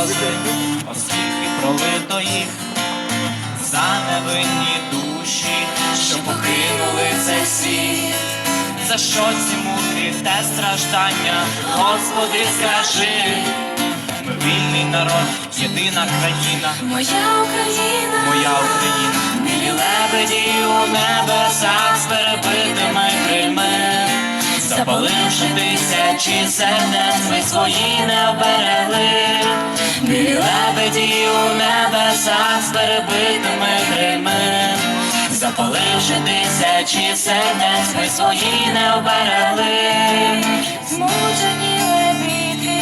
сльози, оскільки пролито їх за невинні душі, що покинули цей світ. За що ці муки те страждання, Господи, скажи, ми вільний народ, єдина країна, Моя Україна, моя Україна, білі лебеді у небесах з перебитими крильми, запаливши тисячі сердець, ми свої не оберегли. Лебеді у небесах з перебитими крильми, запаливши тисячі сердець, ми свої не оберегли. змучені лебідки,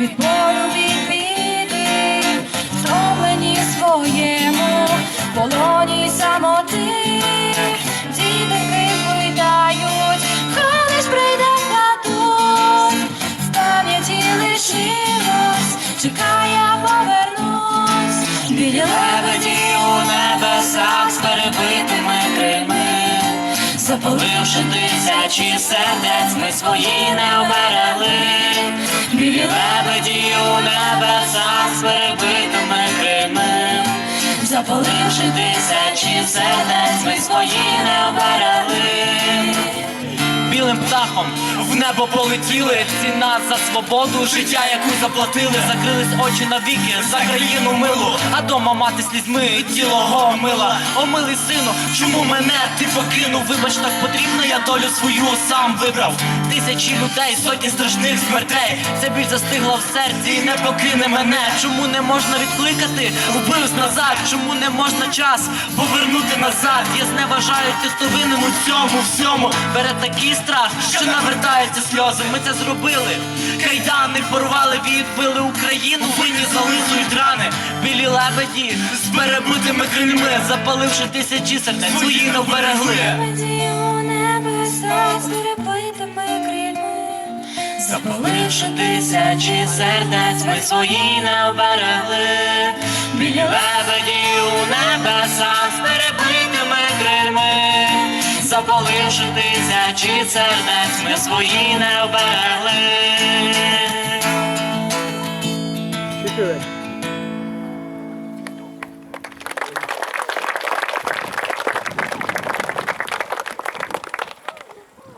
від болю від біди, втомлені своєму полоні самоти, небесах Крими, запаливши тисячі сердець, ми свої не оберегли. Білі лебеді у небесах з перебитими крильми, запаливши тисячі сердець, ми свої не оберегли. Птахом в небо полетіли ціна за свободу, життя, яку заплатили, закрились очі навіки за країну милу, а дома мати слізьми тіло го омила. О, сину, чому мене ти покинув? Вибач, так потрібно, я долю свою сам вибрав. Тисячі людей, сотні страшних смертей. Ця біль застигла в серці і не покине мене. Чому не можна відкликати вбивств назад? Чому не можна час повернути назад? Я зневажаю тих, хто винен у цьому всьому. Бере такий страх, що навертаються сльози. Ми це зробили. Кайдани порвали, відбили Україну, винні залисують рани. Білі лебеді з перебитими крильми, запаливши тисячі сердець, свої не вберегли. лебеді Запаливши тисячі сердець, ми свої не оберегли. Білі лебеді у небесах з перебитими крильми. Запаливши тисячі сердець, ми свої не оберегли.